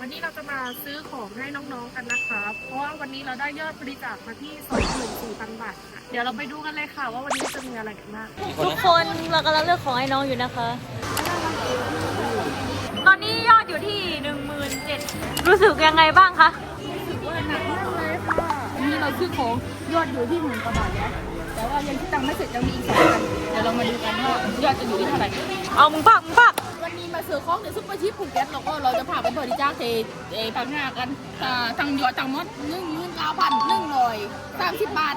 วันนี้เราจะมาซื้อของให้น้องๆกันนะคะเพราะว่าวันนี้เราได้ยอดบริจาคมาที่24,000บาทค่ะเดี๋ยวเราไปดูกันเลยค่ะ ว่าวันนี้จะมีอะไรกันบ้างทุกคนเรากำลังเลือกของให้น้องอยู่นะคะ ตอนนี้ยอดอยู่ที่หนึ่งหมื่นเจ็ดรู้สึกยังไงบ้างคะถือว่าหนักมากเลยค่ะวันนี้เราซื้อของยอดอยู่ที่หมื่นกว่าบาทแล้วแต่ว่ายังคิดตังค์ไม่เสร็จยังมีอีกสองพันเดี๋ยวเรามาดูกันว่ายอดจะอยู่ที่เท่าไหร่เอามึงพักมึงพัก วันนี้มาซื้อของในซุปเปอร์ชิปภูเก็ตแล้วก็เราจะพาไปบริจาคเทเอพังงากันอ่าทางยอดทางมดหนึ่งหมื่นเก้าพันหนึ่งร้อยสามสิบบาท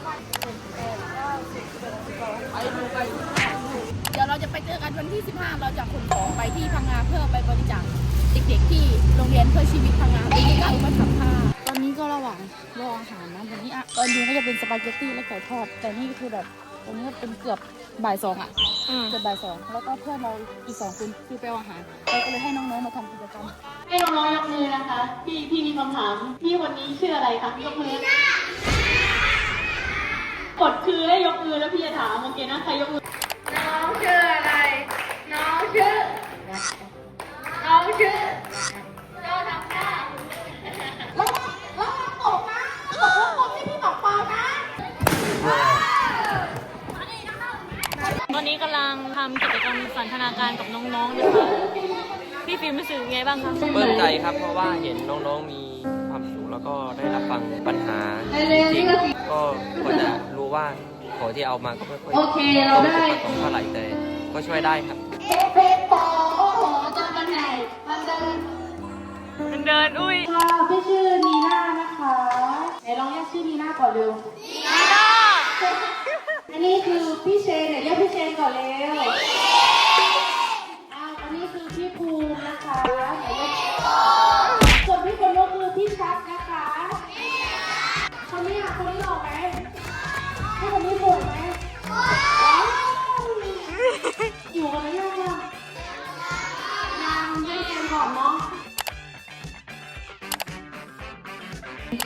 ไปดูไปเดี๋ยวเราจะไปเจอกันวันที่ 15 เราจะขนของไปที่พังงาเพื่อไปบริจาคเด็กๆที่โรงเรียนเพื่อชีวิตพังงาเด็กๆก็เอามาทำผ้าตอนนี้ก็ระหว่างรออาหารนะวันนี้อะตอนนี้ก็จะเป็นสปาเกตตี้และไก่ทอด แต่นี่คือแบบตอนนี้ก็เป็นเกือบ บ่ายสองอะอืม เกือบบ่ายสองแล้วก็เพื่อนเราอีกสองคนคือไปเอาอาหารเราก็เลยให้น้องๆมาทำกิจกรรม ให้น้องๆยกมือนะคะ พี่พี่มีคำถาม พี่คนนี้ชื่ออะไรคะยกมือกดคือให้ยกมือแล้วพี่จะถามโอเคนะใครยกมือ น้องชื่ออะไร การกับน้องๆนะคะพี่ฟิล์มรู้สึกยังไงบ้างคะปลื้มใจครับเพราะว่าเห็นน้องๆมีความสุขแล้วก็ได้รับฟังปัญหาจริงๆก็ก็จะรู้ว่าของที่เอามาก็ไม่ค่อยโอเคเราได้ประสงค์เท่าไหร่แต่ก็ช่วยได้ครับเพชรปอโอ้โหจนมันไหนมันเดินมันเดินอุ้ยค่ะพี่ชื่อนีน่านะคะไหนลองเรียกชื่อนีน่าก่อนเร็วอันนี้คือพี่เชนเนี่ยเรียกพี่เชนก่อนเร็ว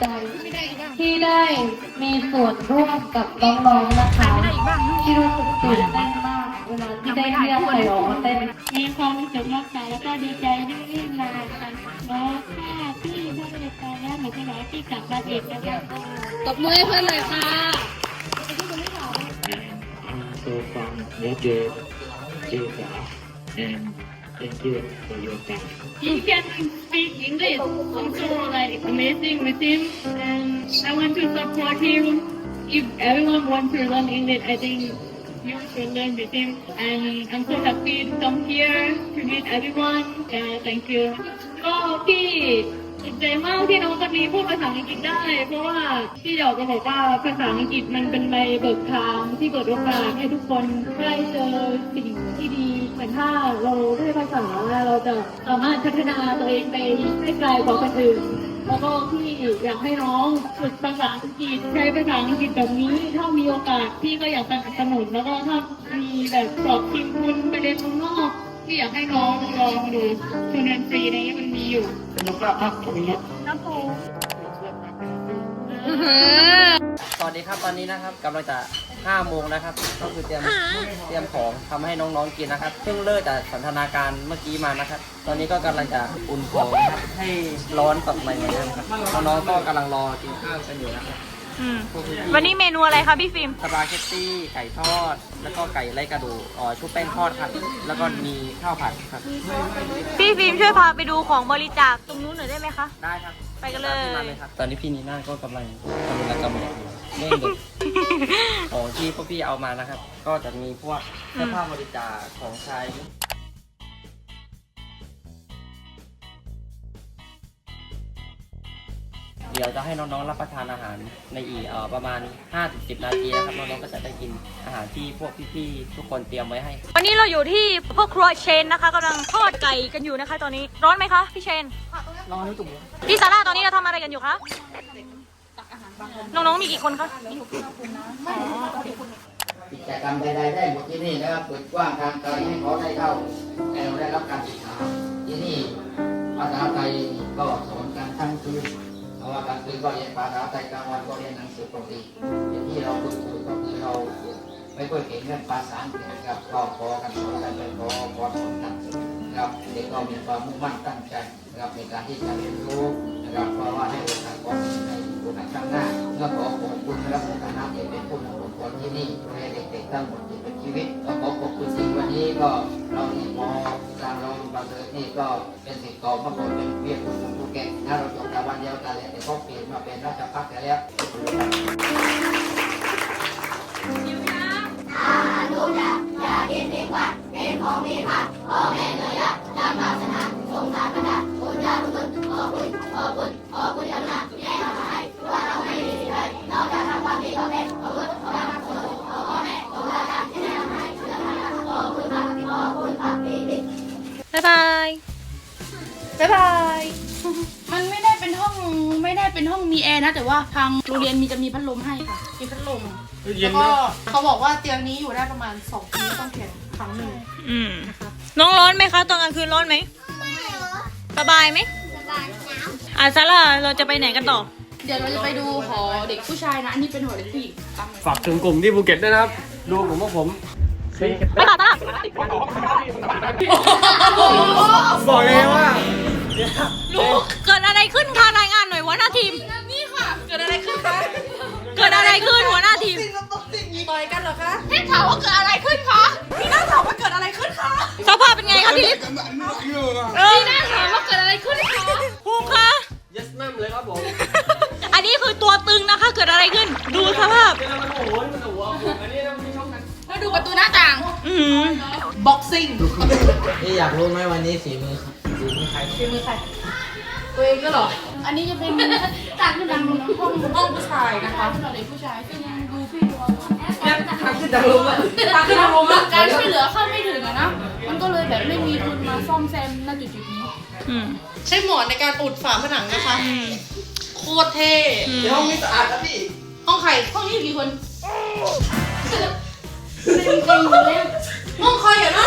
ใจที่ได้มีส่วนร่วมกับน้องๆนะคะที่รู้สึกตื่นเต้นมากเวลาที่ได้เรียกใครออกมาเต้นมีความรู้สึกมากค่ะแล้วก็ดีใจที่ได้มาค่ะแล้วถ้าพี่ถ้าเป็นการแล้วหนูจะรอพี่กลับมาอีกนะคะตบมือให้เพื่อนเลยค่ะ so far what your skills are and thank you for your time. He can speak English I'm also like amazing with him and I want to support him if everyone wants to learn English I think you should learn with him and I'm so happy to come here to meet everyone thank you ก็พี่ ดีใจมากที่น้องคนนี้พูดภาษาอังกฤษได้ เพราะว่าพี่อยากจะบอกว่าภาษาอังกฤษมันเป็นใบเบิกทางที่เปิดโอกาสให้ทุกคนได้เจอสิ่งที่ดีเหมือนถ้าเราได้ภาษาเราจะสามารถพัฒนาตัวเองไปให้ไกลกว่าคนอื่นแล้วก็พี่อยากให้น้องฝึกภาษาอังกฤษใช้ภาษาอังกฤษแบบนี้ถ้ามีโอกาสพี่ก็อยากสนับสนุนแล้วก็ถ้ามีแบบสอบทีมทุนไปเรียนเมืองนอก พี่อยากให้น้องลองดูทุนเรียนฟรีนี้มันมีอยู่สนุกมากครับตรงนี้สวัสดีครับตอนนี้นะครับกำลังจะ5โมงแล้วครับ ก็คือเตรียมเตรียมของทำให้น้องๆกินนะครับ เพิ่งเลิกจากสันทนาการเมื่อกี้มานะครับ ตอนนี้ก็กำลังจะอุ่นของนะครับให้ร้อนต่อใหม่เหมือนเดิมครับน้องๆก็กำลังรอกินข้าวกันอยู่นะครับ อืมวันนี้เมนูอะไรคะพี่ฟิล์ม สปาเกตตี้ไก่ทอด แล้วก็ไก่ไร้กระดูกอ๋อชุบแป้งทอดครับ แล้วก็มีข้าวผัดครับ พี่ฟิล์มช่วยพาไปดูของบริจาคตรงนู้นหน่อยได้ไหมคะ ได้ครับไปกันเลย ตามที่มาเลยครับ ตอนนี้พี่นีน่าก็กำลังทำกิจกรรมอยู่เล่นเด็ก ของที่พวกพี่เอามานะครับ ก็จะมีพวกเสื้อผ้าบริจาคของใช้ เดี๋ยวจะให้น้องๆรับประทานอาหารในอีกเอ่อประมาณ 5-10 นาทีนะครับ น้องๆก็จะได้กินอาหารที่พวกพี่ๆทุกคนเตรียมไว้ให้ วันนี้เราอยู่ที่พ่อครัวเชนนะคะกำลังทอดไก่กันอยู่นะคะ ตอนนี้ร้อนไหมคะพี่เชนน้องนิ้วจุ่มพี่ซาร่าตอนนี้เราทำอะไรกันอยู่คะน้องๆมีกี่คนคะกิจกรรมใดๆได้หมดที่นี่นะครับเปิดกว้างทางไกลให้เขาได้เข้าให้เราได้รับการศึกษาที่นี่ภาษาไทยก็สอนกันทั้งคืนเพ ราะว่ากลางคืนก็เรียนภาษาไทยกลางวันก็เรียนหนังสือปกติอย่างที่เราคุยคุยก็คือเราไม่ค่อยเก่งเรื่องภาษาอังกฤษครับก็พอกันพอกันไปพอพอสอนกันครับเด็กก็มีความมุ่งมั่นตั้งใจนะครับในการที่จะเรียนรู้นะครับเพราะว่าให้โอกาสของใน โอกาสข้างหน้าก็ขอขอบคุณนะครับในานะที่เป็นผู้นำองค์กรที่นี่ให้เด็กๆทั้งหมดที่เป็นชีวิตก็ขอขอบคุณจริงวันนี้ก็เราที่มอการเราบังเอิญนี่ก็เป็นสิทธิ์เก่าเมื่อก่อนเป็นเวียดนามภูเก็ตนะเราจบแต่วันเดียวกันแหละแต่เขาเปลี่ยนมาเป็นราชพักแล้วอน์กันของมีค่าพ่อแม่เล้ว บ๊ายบายบ๊ายบาย มันไม่ได้เป็นห้องไม่ได้เป็นห้องมีแอร์นะ แต่ว่าทางโรงเรียนมีจะมีพัดลมให้ค่ะมีพัดลมแล้วก็เขาบอกว่าเตียงนี้อยู่ได้ประมาณสองปีต้องเปลี่ยนครั้งหนึ่งอืมน้องร้อนไหมคะตอนกลางคืนร้อนไหมสบายไหมสบายอะซาร่าเราจะไปไหนกันต่อ เดี๋ยวเราจะไปดูหอเด็กผู้ชายนะ อันนี้เป็นหอเด็กผู้หญิงตามมาฝากถึงกลุ่มที่ภูเก็ตด้วยนะครับ ดูผมว่าผม ไปต่อตลาดบอกเลยว่าลูกเกิดอะไรขึ้นคะรายงานหน่อยหัวหน้าทีม นี่ค่ะ เกิดอะไรขึ้นคะ เกิดอะไรขึ้นหัวหน้าทีมต่อยกันเหรอคะให้ถามว่าเกิดอะไรขึ้นคะพี่น่าถามว่าเกิดอะไรขึ้นคะสภาพเป็นไงคะพี่ลิศเออพี่น่าถามว่าเกิดอะไรขึ้นคะภูมิคะ yes ma'am เลยครับผม อันนี้คือตัวตึงนะคะ เกิดอะไรขึ้น ดูสภาพเดี๋ยวมันโอ้โหมันหัวผมอันนี้ ประตูหน้าต่าง อือหือบ็อกซิ่งนี่อยากรู้ไหมวันนี้สีมือสีมือใครเป็นมือใครตัวเองก็เหรอ อันนี้จะเป็นทางขึ้นทางลงห้องห้องผู้ชายนะคะสำหรับเด็กผู้ชายซึ่งดูพี่ดูทางขึ้นทางลงทางขึ้นทางลงการช่วยเหลือเข้าไม่ถึงอะนะ มันก็เลยแบบไม่มีทุนมาซ่อมแซมณจุดจุดๆนี้ อืมใช้หมอนในการอุดฝาผนังนะคะ อืมโคตรเท่ในห้องนี้สะอาดครับพี่ ห้องใครห้องนี้กี่คน เป็นจริงอยู่แล้วมองคอยอยู่นะ